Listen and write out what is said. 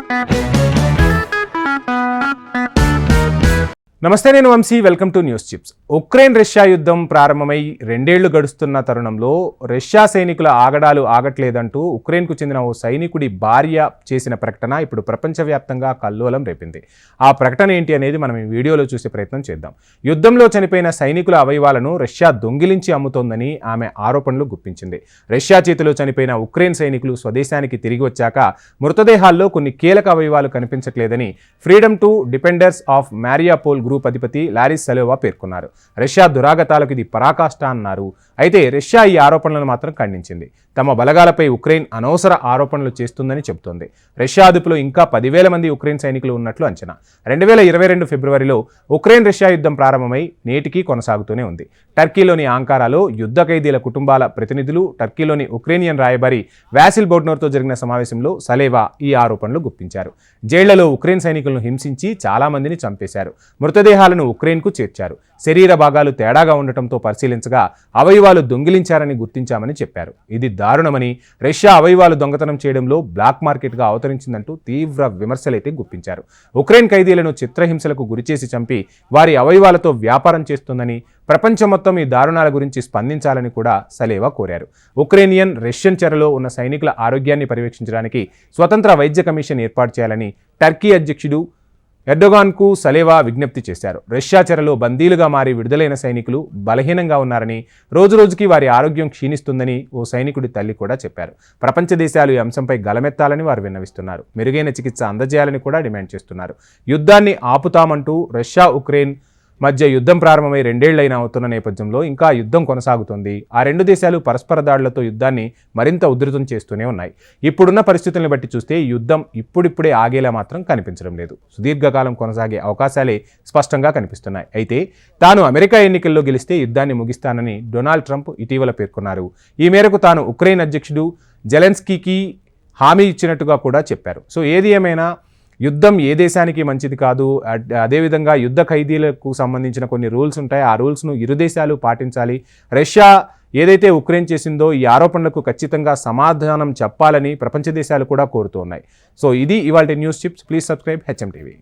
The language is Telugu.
Música నమస్తే నేను Vamshi. Welcome to news chips. Ukraine Russia యుద్ధం ప్రారంభమై రెండేళ్ళు గడుస్తున్న తరుణంలో రష్యా సైనికుల ఆగడాలు ఆగట్లేదంటూ ఉక్రెయిన్కు చెందిన ఓ సైనికుడి భార్య చేసిన ప్రకటన ఇప్పుడు ప్రపంచవ్యాప్తంగా కల్లోలం రేపింది. ఆ ప్రకటన ఏంటి అనేది మనం ఈ వీడియోలో చూసే ప్రయత్నం చేద్దాం. యుద్ధంలో చనిపోయిన సైనికుల అవయవాలను రష్యా దొంగిలించి అమ్ముతోందని ఆమె ఆరోపణలు గుప్పించింది. రష్యా చేతిలో చనిపోయిన ఉక్రెయిన్ సైనికులు స్వదేశానికి తిరిగి వచ్చాక మృతదేహాల్లో కొన్ని కీలక అవయవాలు కనిపించట్లేదని freedom to defenders of Mariupol group అధిపతి లారిస్ సలోవా పేర్కొన్నారు. రష్యా దురాగతాలకు ఇది పరాకాష్ట అన్నారు. అయితే రష్యా ఈ ఆరోపణలను మాత్రం ఖండించింది. తమ బలగాలపై ఉక్రెయిన్ అనవసర ఆరోపణలు చేస్తుందని చెబుతోంది. రష్యా అదుపులో ఇంకా పదివేల మంది ఉక్రెయిన్ సైనికులు ఉన్నట్లు అంచనా. రెండు వేల ఇరవై రెండు ఫిబ్రవరిలో ఉక్రెయిన్ రష్యా యుద్ధం ప్రారంభమై నేటికి కొనసాగుతూనే ఉంది. టర్కీలోని ఆంకారాలో యుద్ధ ఖైదీల కుటుంబాల ప్రతినిధులు టర్కీలోని ఉక్రేనియన్ రాయబారి వ్యాసిల్ బోడ్నోర్తో జరిగిన సమావేశంలో సలేవా ఈ ఆరోపణలు గుప్పించారు. జైళ్ళలో ఉక్రెయిన్ సైనికులను హింసించి చాలా మందిని చంపేశారు మృతదేహాలను ఉక్రెయిన్కు చేర్చారు. శరీర భాగాలు తేడాగా ఉండటంతో పరిశీలించగా అవయవాలు దొంగిలించారని గుర్తించామని చెప్పారు. ఇది దారుణమని రష్యా అవయవాలు దొంగతనం చేయడంలో బ్లాక్ మార్కెట్గా అవతరించిందంటూ తీవ్ర విమర్శలైతే గుప్పించారు. ఉక్రెయిన్ ఖైదీలను చిత్రహింసలకు గురిచేసి చంపి వారి అవయవాలతో వ్యాపారం చేస్తుందని ప్రపంచం మొత్తం ఈ దారుణాల గురించి స్పందించాలని కూడా సలేవా కోరారు. ఉక్రేనియన్ రష్యన్ చెరలో ఉన్న సైనికుల ఆరోగ్యాన్ని పర్యవేక్షించడానికి స్వతంత్ర వైద్య కమిషన్ ఏర్పాటు చేయాలని టర్కీ అధ్యక్షుడు ఎర్డోగాన్కు సలేవా విజ్ఞప్తి చేశారు. రష్యా చెరలో బందీలుగా మారి విడుదలైన సైనికులు బలహీనంగా ఉన్నారని రోజురోజుకి వారి ఆరోగ్యం క్షీణిస్తుందని ఓ సైనికుడి తల్లి కూడా చెప్పారు. ప్రపంచ దేశాలు ఈ అంశంపై గలమెత్తాలని వారు విన్నవిస్తున్నారు. మెరుగైన చికిత్స అందజేయాలని కూడా డిమాండ్ చేస్తున్నారు. యుద్ధాన్ని ఆపుతామంటూ రష్యా ఉక్రెయిన్ మధ్య యుద్ధం ప్రారంభమై రెండేళ్ళైనా అవుతున్న నేపథ్యంలో ఇంకా యుద్ధం కొనసాగుతోంది. ఆ రెండు దేశాలు పరస్పర దాడులతో యుద్ధాన్ని మరింత ఉధృతం చేస్తూనే ఉన్నాయి. ఇప్పుడున్న పరిస్థితులను బట్టి చూస్తే ఈ యుద్ధం ఇప్పుడిప్పుడే ఆగేలా మాత్రం కనిపించడం లేదు. సుదీర్ఘకాలం కొనసాగే అవకాశాలే స్పష్టంగా కనిపిస్తున్నాయి. అయితే తాను అమెరికా ఎన్నికల్లో గెలిస్తే యుద్ధాన్ని ముగిస్తానని డొనాల్డ్ ట్రంప్ ఇటీవల పేర్కొన్నారు. ఈ మేరకు తాను ఉక్రెయిన్ అధ్యక్షుడు జెలెన్స్కీకి హామీ ఇచ్చినట్టుగా కూడా చెప్పారు. సో ఏది ఏమైనా యుద్ధం ఏ దేశానికి మంచిది కాదు అదేవిధంగా యుద్ధ ఖైదీలకు సంబంధించిన కొన్ని రూల్స్ ఉంటాయి. ఆ రూల్స్ను ఇరు దేశాలు పాటించాలి. రష్యా ఏదైతే ఉక్రెయిన్ చేసిందో ఈ ఆరోపణలకు ఖచ్చితంగా సమాధానం చెప్పాలని ప్రపంచ దేశాలు కూడా కోరుతున్నాయి. సో ఇది ఇవాళ news chips. Please subscribe HM TV.